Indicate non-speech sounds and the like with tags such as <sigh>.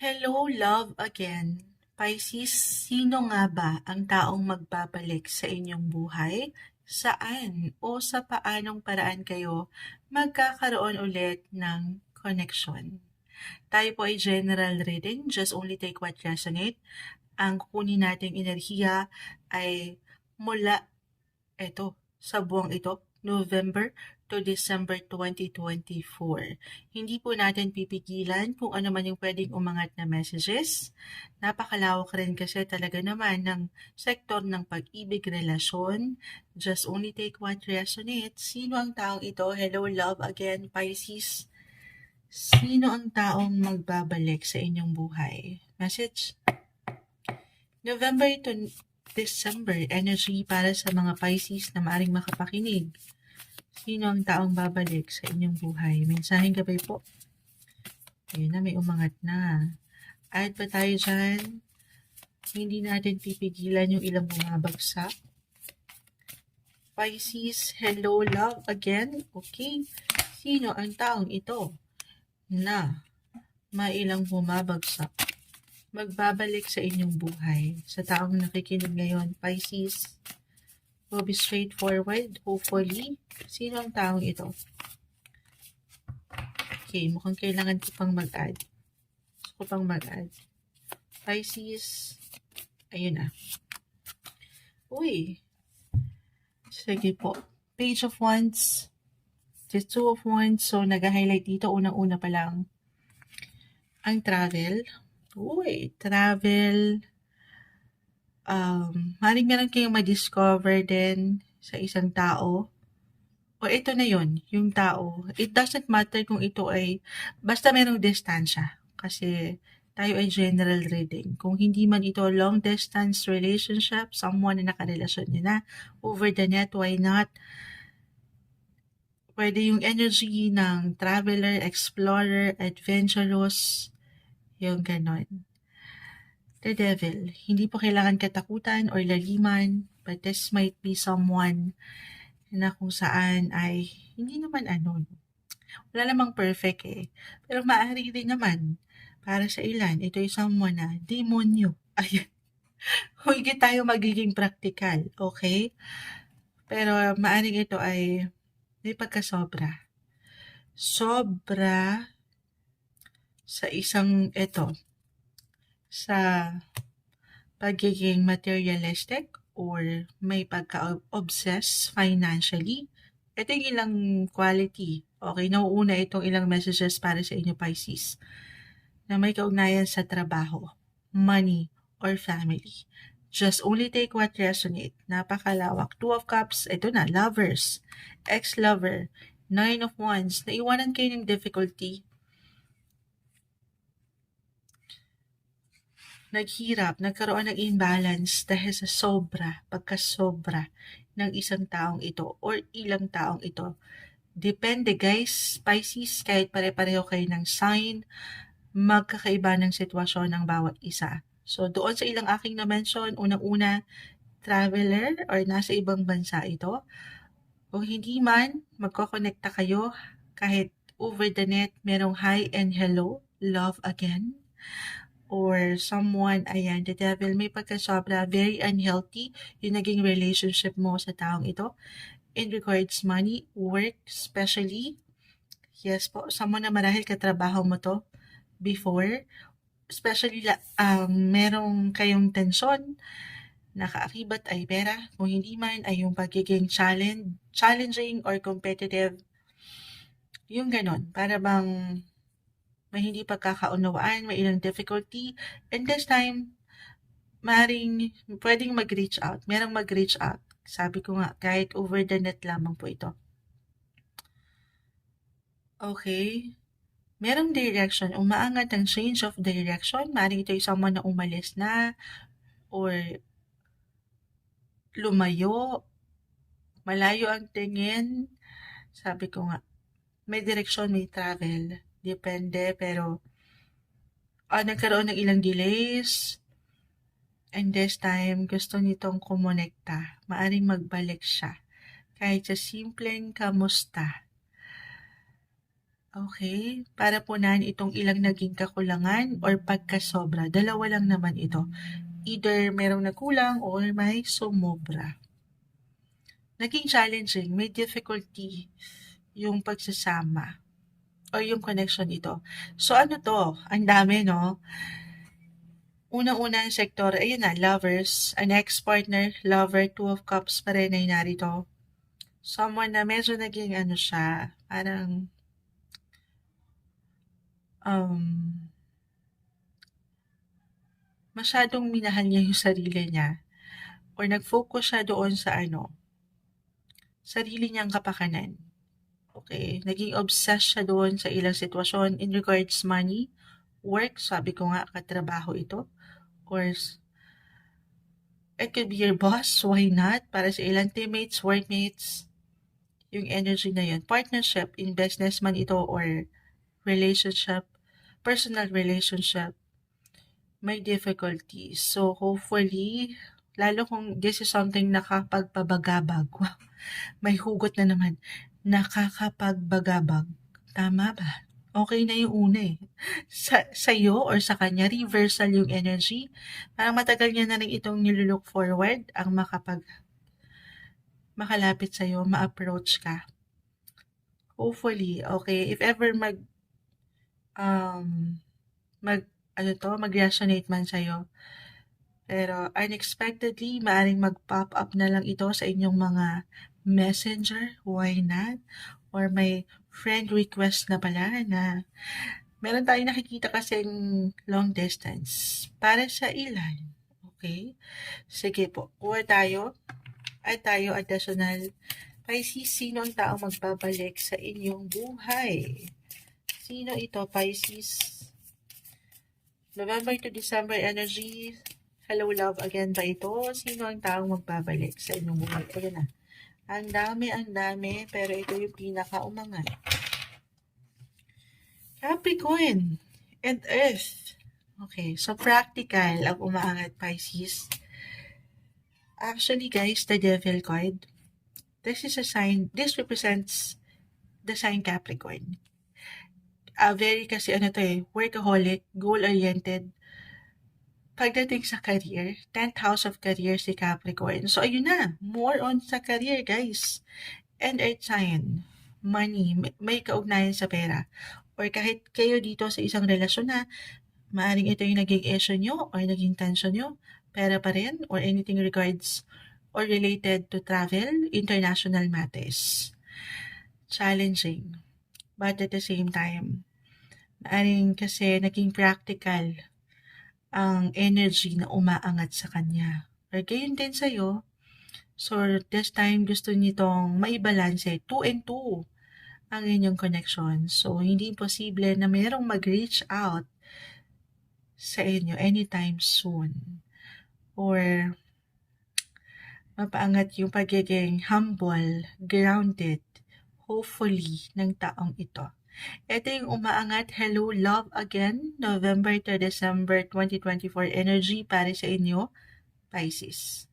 Hello, love again. Pisces, sino nga ba ang taong magbabalik sa inyong buhay? Saan o sa paanong paraan kayo magkakaroon ulit ng connection? Tayo po ay general reading, just only take what resonate. Ang kukunin nating enerhiya ay mula ito, sa buwang ito, November to December 2024. Hindi po natin pipigilan kung ano man yung pwedeng umangat na messages. Napakalawak rin kasi talaga naman ng sektor ng pag-ibig relasyon. Just only take what resonates. Sino ang taong ito? Hello, love again, Pisces. Sino ang taong magbabalik sa inyong buhay? Message? November to December, energy para sa mga Pisces na maaring makapakinig. Sino ang taong babalik sa inyong buhay? Mensaheng gabay po. Ayun na, may umangat na. Add pa tayo dyan. Hindi natin pipigilan yung ilang bumabagsak. Pisces, hello love again. Okay. Sino ang taong ito na mailang bumabagsak? Magbabalik sa inyong buhay. Sa taong nakikinig ngayon, Pisces, will be straightforward, hopefully. Sino ang taong ito? Okay, mukhang kailangan ko pang mag-add. Gusto ko pang mag-add. Pisces, ayun na. Uy. Sige po. Page of Wands. The Two of Wands. So, nag-highlight dito. Unang-una pa lang. Ang travel. Uy, travel um, maring meron kayong ma-discover din sa isang tao. O ito na yon yung tao. It doesn't matter kung ito ay, basta merong distansya. Kasi tayo ay general reading. Kung hindi man ito long distance relationship, someone na nakarelasyon niya na, over the net, why not? Pwede yung energy ng traveler, explorer, adventurous, yung ganon the devil. Hindi po kailangan katakutan or laliman, but this might be someone na kung saan ay hindi naman ano. Wala namang perfect eh. Pero maaari din naman para sa ilan, ito ay someone na demonyo. <laughs> Ayan. Hindi tayo magiging practical, okay? Pero maaring ito ay may pagkasobra. Sobra sa isang ito, sa pagiging materialistic or may pagka-obsess financially. Ito yung ilang quality. Okay, nauuna itong ilang messages para sa inyo Pisces na may kaugnayan sa trabaho, money, or family. Just only take what resonate. Napakalawak. Two of Cups, ito na, lovers, ex-lover, Nine of Wands, naiwanan kayo ng difficulty, naghirap, nagkaroon ng imbalance dahil sa sobra, pagkasobra ng isang taong ito or ilang taong ito. Depende guys, Pisces, kahit pare-pareho kayo ng sign, magkakaiba ng sitwasyon ng bawat isa. So doon sa ilang aking na-mention, unang-una, traveler or nasa ibang bansa ito. O hindi man, magkokonekta kayo kahit over the net, merong hi and hello, love again or someone, ayan, the devil, may pagkasobra, very unhealthy yung naging relationship mo sa taong ito. In regards money, work, especially, yes po, someone na marahil katrabaho mo to before, especially, um, merong kayong tensyon, nakaakibat ay pera, kung hindi man ay yung pagiging challenge, challenging or competitive, yung ganon, para bang may hindi pagkakaunawaan, may ilang difficulty, and this time, maring pwedeng mag-reach out. Merong mag-reach out. Sabi ko nga, kahit over the net lamang po ito. Okay. Merong direction. Umaangat ang change of direction. Maring ito yung someone na umalis na or lumayo. Malayo ang tingin. Sabi ko nga, may direction, may travel. Depende, pero ah, nagkaroon ng ilang delays. And this time, gusto nitong kumonekta. Maaring magbalik siya. Kahit sa simpleng kamusta. Okay, para punan itong ilang naging kakulangan or pagkasobra. Dalawa lang naman ito. Either merong nagkulang or may sumobra. Naging challenging, may difficulty yung pagsasama or yung connection ito. So ano to? Ang dami, no? Unang-una ang sektor, ayun na, lovers, an ex-partner, lover, two of cups pa rin ay narito. Someone na medyo naging ano siya, parang um, masyadong minahal niya yung sarili niya or nag-focus siya doon sa ano, sarili niyang kapakanan. Okay, naging obsessed siya doon sa ilang sitwasyon in regards money, work, sabi ko nga, katrabaho ito, or it could be your boss, why not? Para sa ilang teammates, workmates, yung energy na yun. Partnership in business man ito or relationship, personal relationship, may difficulties. So, hopefully, lalo kung this is something nakapagpabagabag, <laughs> may hugot na naman, nakakapagbagabag. Tama ba? Okay na yung una eh. Sa, sa'yo or sa kanya, reversal yung energy. Parang matagal niya na rin itong nilook forward ang makapag makalapit sa'yo, ma-approach ka. Hopefully, okay, if ever mag um, mag, ano to, mag-resonate man sa'yo. Pero unexpectedly, maaring mag-pop up na lang ito sa inyong mga messenger, why not? Or may friend request na pala na meron tayong nakikita kasing long distance para sa ilan. Okay? Sige po, kuha tayo. At tayo additional Pisces, sino ang taong magbabalik sa inyong buhay? Sino ito, Pisces? November to December energy. Hello, love again ba ito? Sino ang taong magbabalik sa inyong buhay? Ayan na. Ang dami, ang dami. Pero ito yung pinaka-umangat. Capricorn and Earth. Okay, so practical ang umaangat Pisces. Actually, guys, the Devil card, this is a sign, this represents the sign Capricorn. Uh, very kasi ano to eh, workaholic, goal-oriented. Pagdating sa career, 10th house of career si Capricorn. So, ayun na, more on sa career, guys. And earth sign, money, may, kaugnayan sa pera. Or kahit kayo dito sa isang relasyon na, maaring ito yung naging issue nyo or naging tension nyo, pera pa rin, or anything regards or related to travel, international matters. Challenging. But at the same time, maaring kasi naging practical ang energy na umaangat sa kanya. Or gayon din sa'yo. So, this time gusto nitong maibalanse, 2 and 2 ang inyong connection. So, hindi posible na mayroong mag-reach out sa inyo anytime soon. Or, mapaangat yung pagiging humble, grounded, hopefully, ng taong ito. Ito yung umaangat Hello Love Again, November to December 2024 energy para sa inyo, Pisces.